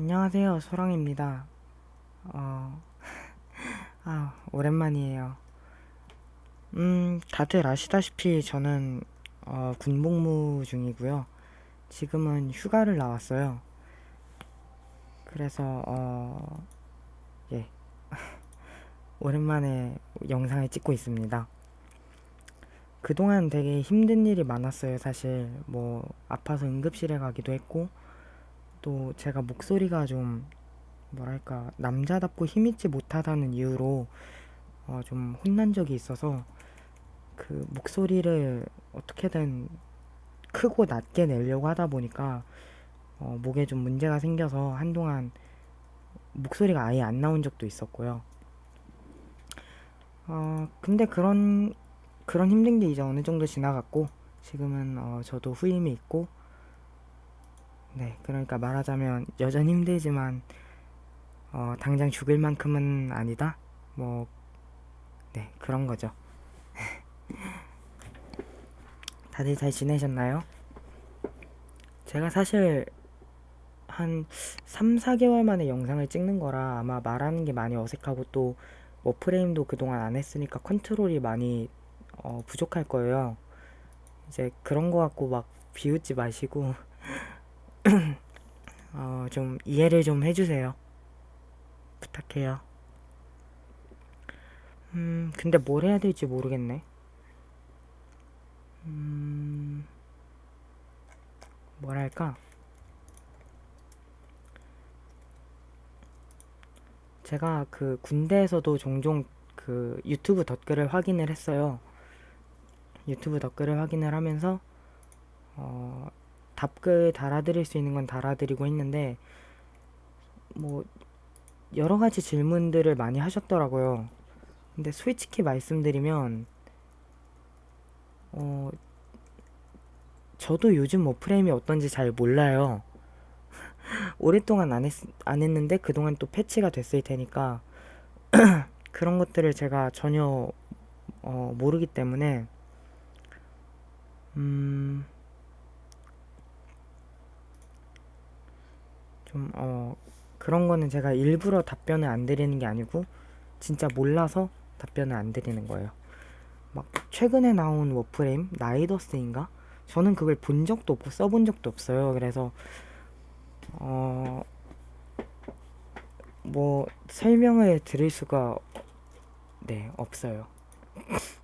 안녕하세요, 소랑입니다. 어, 아, 오랜만이에요. 음, 다들 아시다시피 저는 어, 군복무 중이고요. 지금은 휴가를 나왔어요. 그래서 어, 예, 오랜만에 영상을 찍고 있습니다. 그동안 되게 힘든 일이 많았어요, 사실. 뭐, 아파서 응급실에 가기도 했고, 또 제가 목소리가 좀 뭐랄까 남자답고 힘있지 못하다는 이유로 어, 좀 혼난 적이 있어서 그 목소리를 어떻게든 크고 낮게 내려고 하다 보니까 어, 목에 좀 문제가 생겨서 한동안 목소리가 아예 안 나온 적도 있었고요. 어, 근데 그런 그런 힘든 게 이제 어느 정도 지나갔고 지금은 어, 저도 후임이 있고 네, 그러니까 말하자면 여전히 힘들지만 어, 당장 죽을 만큼은 아니다. 뭐, 네, 그런 거죠. 다들 잘 지내셨나요? 제가 사실 한 3, 4개월 만에 영상을 찍는 거라 아마 말하는 게 많이 어색하고 또 워프레임도 그동안 안 했으니까 컨트롤이 많이 어, 부족할 거예요. 이제 그런 거 갖고 막 비웃지 마시고 어, 좀 이해를 좀 해주세요. 부탁해요. 음, 근데 뭘 해야 될지 모르겠네. 음, 뭐랄까. 제가 그 군대에서도 종종 그 유튜브 댓글을 확인을 했어요. 유튜브 댓글을 확인을 하면서 어, 답글 달아드릴 수 있는 건 달아드리고 했는데 뭐 여러 가지 질문들을 많이 하셨더라고요. 근데 솔직히 말씀드리면 어 저도 요즘 뭐 프레임이 어떤지 잘 몰라요. 오랫동안 안, 했, 안 했는데 그동안 또 패치가 됐을 테니까 그런 것들을 제가 전혀 어, 모르기 때문에 음, 좀, 어, 그런 거는 제가 일부러 답변을 안 드리는 게 아니고 진짜 몰라서 답변을 안 드리는 거예요. 막 최근에 나온 워프레임 나이더스인가? 저는 그걸 본 적도 없고 써본 적도 없어요. 그래서 어, 뭐 설명을 드릴 수가 네, 없어요.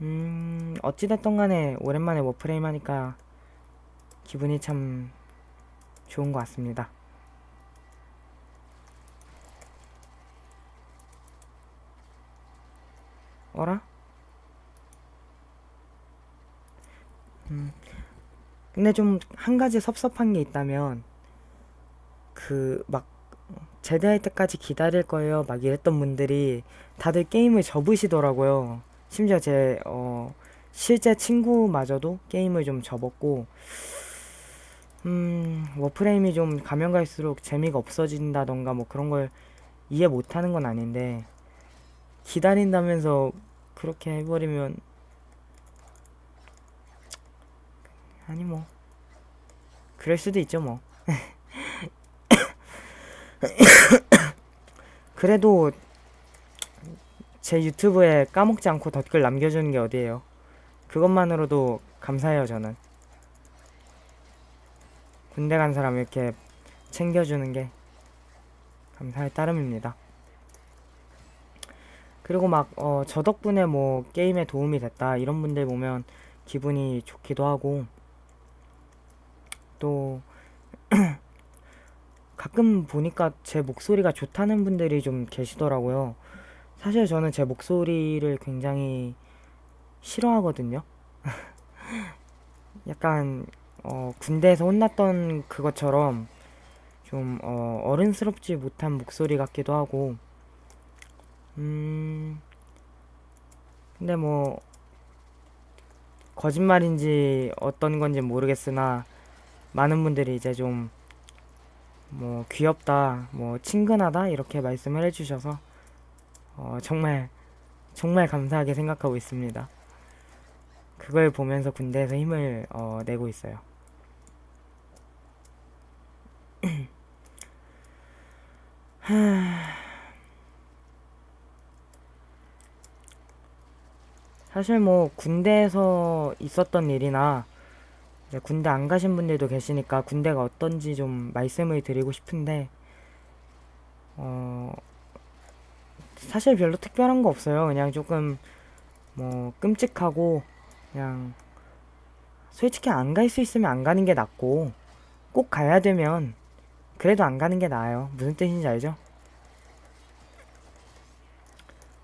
음, 어찌됐든 간에 오랜만에 워프레임 하니까 기분이 참 좋은 것 같습니다. 어라? 음, 근데 좀 한 가지 섭섭한 게 있다면 그 막 제대할 때까지 기다릴 거예요 막 이랬던 분들이 다들 게임을 접으시더라고요. 심지어 제 어, 실제 친구마저도 게임을 좀 접었고 음, 워프레임이 좀 가면 갈수록 재미가 없어진다던가 뭐 그런 걸 이해 못하는 건 아닌데 기다린다면서 그렇게 해버리면 아니 뭐 그럴 수도 있죠 뭐. 그래도 제 유튜브에 까먹지 않고 댓글 남겨주는 게 어디예요? 그것만으로도 감사해요 저는 군대 간 사람 이렇게 챙겨주는 게 감사할 따름입니다. 그리고 막, 어, 저 덕분에 뭐, 게임에 도움이 됐다, 이런 분들 보면 기분이 좋기도 하고, 또, 가끔 보니까 제 목소리가 좋다는 분들이 좀 계시더라고요. 사실 저는 제 목소리를 굉장히 싫어하거든요. 약간, 어, 군대에서 혼났던 그것처럼 좀 어, 어른스럽지 못한 목소리 같기도 하고 음 근데 뭐 거짓말인지 어떤 건지 모르겠으나 많은 분들이 이제 좀 뭐 귀엽다 뭐 친근하다 이렇게 말씀을 해주셔서 어, 정말 정말 감사하게 생각하고 있습니다. 그걸 보면서 군대에서 힘을 어, 내고 있어요. 사실 뭐 군대에서 있었던 일이나 군대 안 가신 분들도 계시니까 군대가 어떤지 좀 말씀을 드리고 싶은데 어 사실 별로 특별한 거 없어요. 그냥 조금 뭐 끔찍하고 그냥 솔직히 안 갈 수 있으면 안 가는 게 낫고 꼭 가야 되면 그래도 안 가는 게 나아요. 무슨 뜻인지 알죠?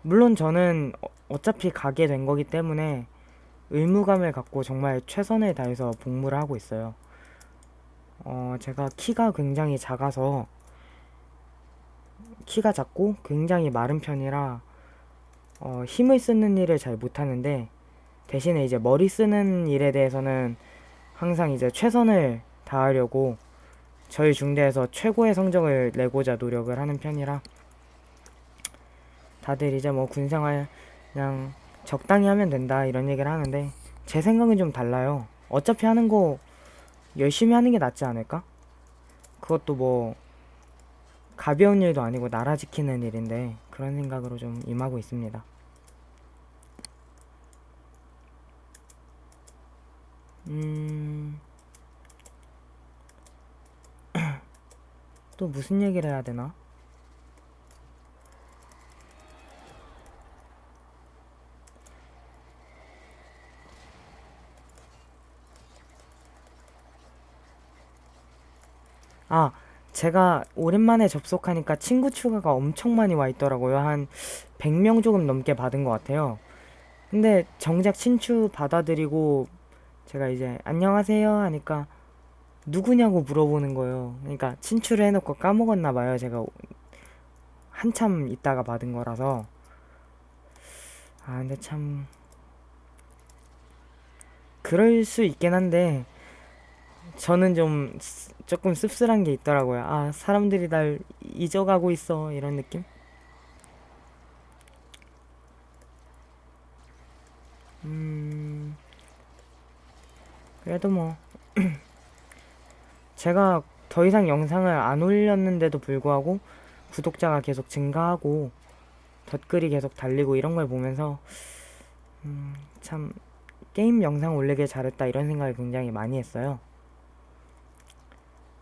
물론 저는 어- 어차피 가게 된 거기 때문에 의무감을 갖고 정말 최선을 다해서 복무를 하고 있어요. 어, 제가 키가 굉장히 작아서 키가 작고 굉장히 마른 편이라 어, 힘을 쓰는 일을 잘 못하는데 대신에 이제 머리 쓰는 일에 대해서는 항상 이제 최선을 다하려고 저희 중대에서 최고의 성적을 내고자 노력을 하는 편이라 다들 이제 뭐 군생활 그냥 적당히 하면 된다 이런 얘기를 하는데 제 생각은 좀 달라요. 어차피 하는 거 열심히 하는 게 낫지 않을까? 그것도 뭐 가벼운 일도 아니고 나라 지키는 일인데 그런 생각으로 좀 임하고 있습니다. 음, 또 무슨 얘기를 해야 되나? 아, 제가 오랜만에 접속하니까 친구 추가가 엄청 많이 와 있더라고요. 한 100명 조금 넘게 받은 것 같아요. 근데 정작 친추 받아들이고 제가 이제 안녕하세요 하니까 누구냐고 물어보는 거예요. 그러니까 친추를 해놓고 까먹었나 봐요. 제가 한참 있다가 받은 거라서. 아, 근데 참 그럴 수 있긴 한데 저는 좀 씁- 조금 씁쓸한 게 있더라고요. 아, 사람들이 날 잊어가고 있어. 이런 느낌? 그래도 뭐 제가 더 이상 영상을 안 올렸는데도 불구하고 구독자가 계속 증가하고 덧글이 계속 달리고 이런 걸 보면서 음, 참 게임 영상 올리길 잘했다 이런 생각을 굉장히 많이 했어요.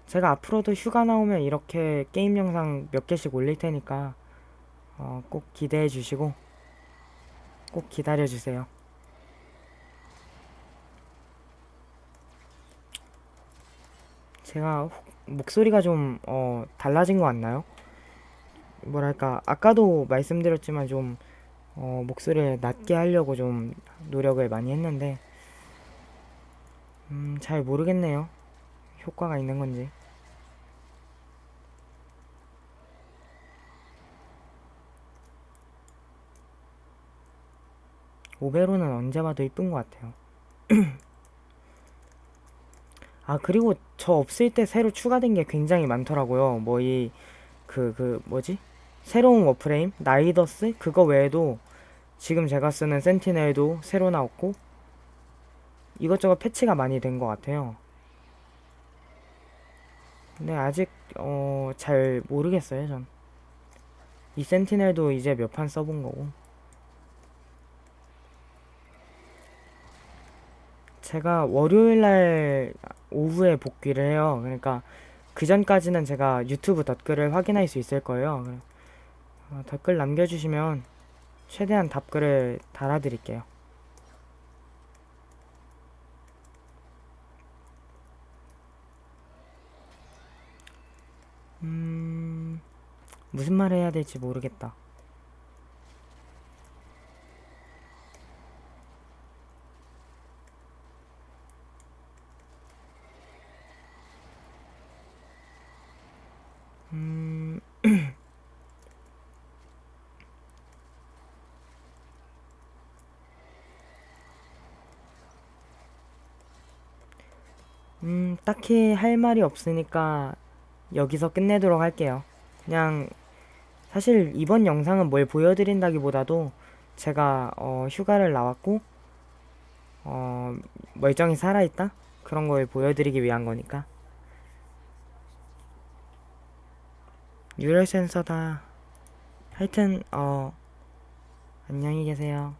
제가 앞으로도 휴가 나오면 이렇게 게임 영상 몇 개씩 올릴 테니까 어, 꼭 기대해 주시고 꼭 기다려 주세요. 제가 혹- 목소리가 좀 어, 달라진 것 같나요? 뭐랄까 아까도 말씀드렸지만 좀 어, 목소리를 낮게 하려고 좀 노력을 많이 했는데 음, 잘 모르겠네요. 효과가 있는 건지. 오베로는 언제 봐도 이쁜 것 같아요. 아, 그리고 저 없을 때 새로 추가된 게 굉장히 많더라고요. 뭐 이, 그, 그, 뭐지? 새로운 워프레임? 나이더스? 그거 외에도 지금 제가 쓰는 센티넬도 새로 나왔고 이것저것 패치가 많이 된 것 같아요. 근데 아직, 어, 잘 모르겠어요, 전. 이 센티넬도 이제 몇 판 써본 거고. 제가 월요일 날 오후에 복귀를 해요. 그러니까 그 전까지는 제가 유튜브 댓글을 확인할 수 있을 거예요. 어, 댓글 남겨주시면 최대한 답글을 달아드릴게요. 음, 무슨 말 해야 될지 모르겠다. 음, 음, 딱히 할 말이 없으니까 여기서 끝내도록 할게요. 그냥 사실 이번 영상은 뭘 보여드린다기보다도 제가 어, 휴가를 나왔고 어, 멀쩡히 살아있다? 그런 걸 보여드리기 위한 거니까. 뉴럴 센서다. 하여튼 어 안녕히 계세요.